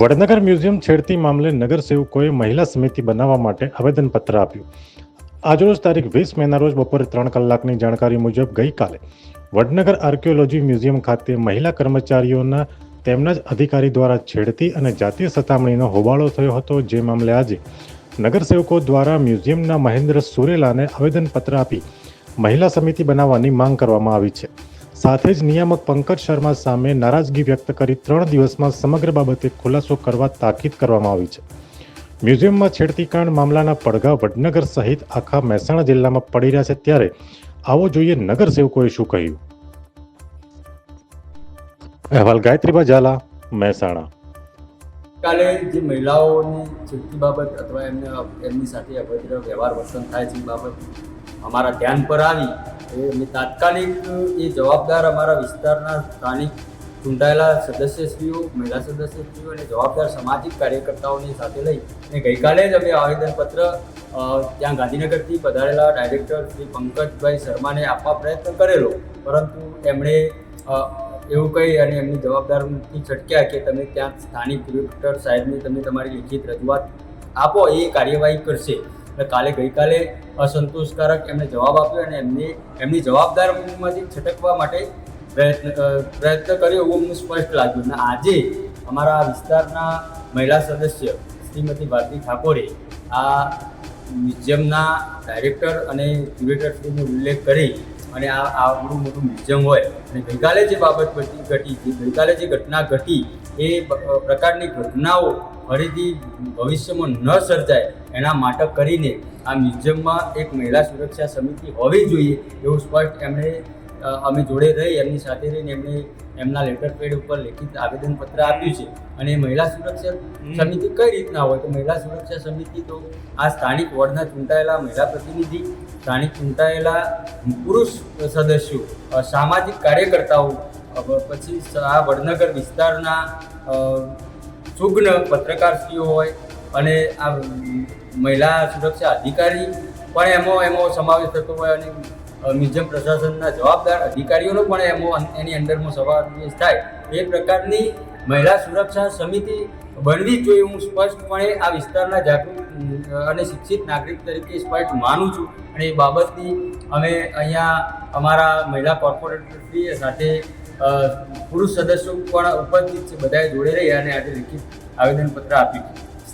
Vadnagar museum છેડતી મામલે નગરસેવકોએ મહિલા સમિતિ બનાવવા માટે આવેદનપત્ર આપ્યું. આજરોજ તારીખ વીસ મેના રોજ બપોરે ત્રણ કલાકની જાણકારી મુજબ ગઈકાલે વડનગર આર્કિયોલોજી મ્યુઝિયમ ખાતે મહિલા કર્મચારીઓના તેમના જ અધિકારી દ્વારા છેડતી અને જાતીય સતામણીનો હોબાળો થયો હતો. જે મામલે આજે નગરસેવકો દ્વારા મ્યુઝિયમના મહેન્દ્ર સુરેલાને આવેદનપત્ર આપી મહિલા સમિતિ બનાવવાની માંગ કરવામાં આવી છે. સાથે જ નિયામક પંકજ શર્મા સામે નારાજગી વ્યક્ત કરી ત્રણ દિવસમાં સમગ્ર બાબતે ખુલાસો કરવા તાકીદ કરવામાં આવી છે. મ્યુઝિયમમાં છેડતીકાંડ મામલાના પડઘા વડનગર સહિત આખા મહેસાણા જિલ્લામાં પડી રહ્યા છે ત્યારે આવો જોઈએ નગરસેવકોએ શું કહ્યું. અહેવાલ ગાયત્રીબા ઝાલા, મહેસાણા. કાલે જે મહિલાઓની છૂટતી બાબત અથવા એમને એમની સાથે અભદ્ર વ્યવહાર વર્તન થાય છે એ બાબત અમારા ધ્યાન પર આવી એ તાત્કાલિક એ જવાબદાર અમારા વિસ્તારના સ્થાનિક ચૂંટાયેલા સદસ્યશ્રીઓ, મહિલા સદસ્યશ્રીઓ અને જવાબદાર સામાજિક કાર્યકર્તાઓની સાથે લઈ અને ગઈકાલે જ અમે આવેદનપત્ર ત્યાં ગાંધીનગરથી પધારેલા ડાયરેક્ટર શ્રી પંકજભાઈ શર્માને આપવા પ્રયત્ન કરેલો. પરંતુ એમણે એવું કહી અને એમની જવાબદારીથી છટક્યા કે તમે ત્યાં સ્થાનિક કલેક્ટર સાહેબને તમે તમારી લિખિત રજૂઆત આપો, એ કાર્યવાહી કરશે. એટલે કાલે ગઈકાલે અસંતોષકારક એમને જવાબ આપ્યો અને એમને, એમની જવાબદારીમાંથી છટકવા માટે પ્રયત્ન પ્રયત્ન કર્યો એવું અમને સ્પષ્ટ લાગ્યું. અને આજે અમારા વિસ્તારના મહિલા સદસ્ય શ્રીમતી ભારતી ઠાકોરે આ મ્યુઝિયમના ડાયરેક્ટર અને ક્યુરેટરશ્રીનો ઉલ્લેખ કરી અને આ આવડું મોટું મ્યુઝિયમ હોય. અને ગઈકાલે જે બાબત ઘટી જે ગઈકાલે જે ઘટના ઘટી, એ પ્રકારની ઘટનાઓ ફરીથી ભવિષ્યમાં ન સર્જાય એના માટે કરીને આ મ્યુઝિયમમાં એક મહિલા સુરક્ષા સમિતિ હોવી જોઈએ એવું સ્પષ્ટ એમણે અમે જોડે રહી એમની સાથે રહીને એમણે એમના લેટર પેડ ઉપર લેખિત આવેદનપત્ર આપ્યું છે. અને મહિલા સુરક્ષા સમિતિ કઈ રીતના હોય? તો મહિલા સુરક્ષા સમિતિ તો આ સ્થાનિક વોર્ડના ચૂંટાયેલા મહિલા પ્રતિનિધિ સ્થાનિક ચૂંટાયેલા પુરુષ સદસ્યો સામાજિક કાર્યકર્તાઓ પછી આ વડનગર વિસ્તારના સુગ્ન પત્રકારશ્રીઓ હોય અને આ મહિલા સુરક્ષા અધિકારી પણ એમાં એમાં સમાવેશ થતો હોય અને મ્યુઝિયમ પ્રશાસનના જવાબદાર અધિકારીઓનો પણ એમાં એની અંદરમાં સમાવેશ થાય. એ પ્રકારની મહિલા સુરક્ષા સમિતિ બનવી જોઈએ હું સ્પષ્ટપણે આ વિસ્તારના જાગૃત અને શિક્ષિત નાગરિક તરીકે સ્પષ્ટ માનું છું. અને એ બાબતની અમે અહીંયા અમારા મહિલા કોર્પોરેટરશ્રી સાથે પુરુષ સદસ્યો પણ ઉપસ્થિત છે, બધાએ જોડે રહી અને આજે લિખિત આવેદનપત્ર આપ્યું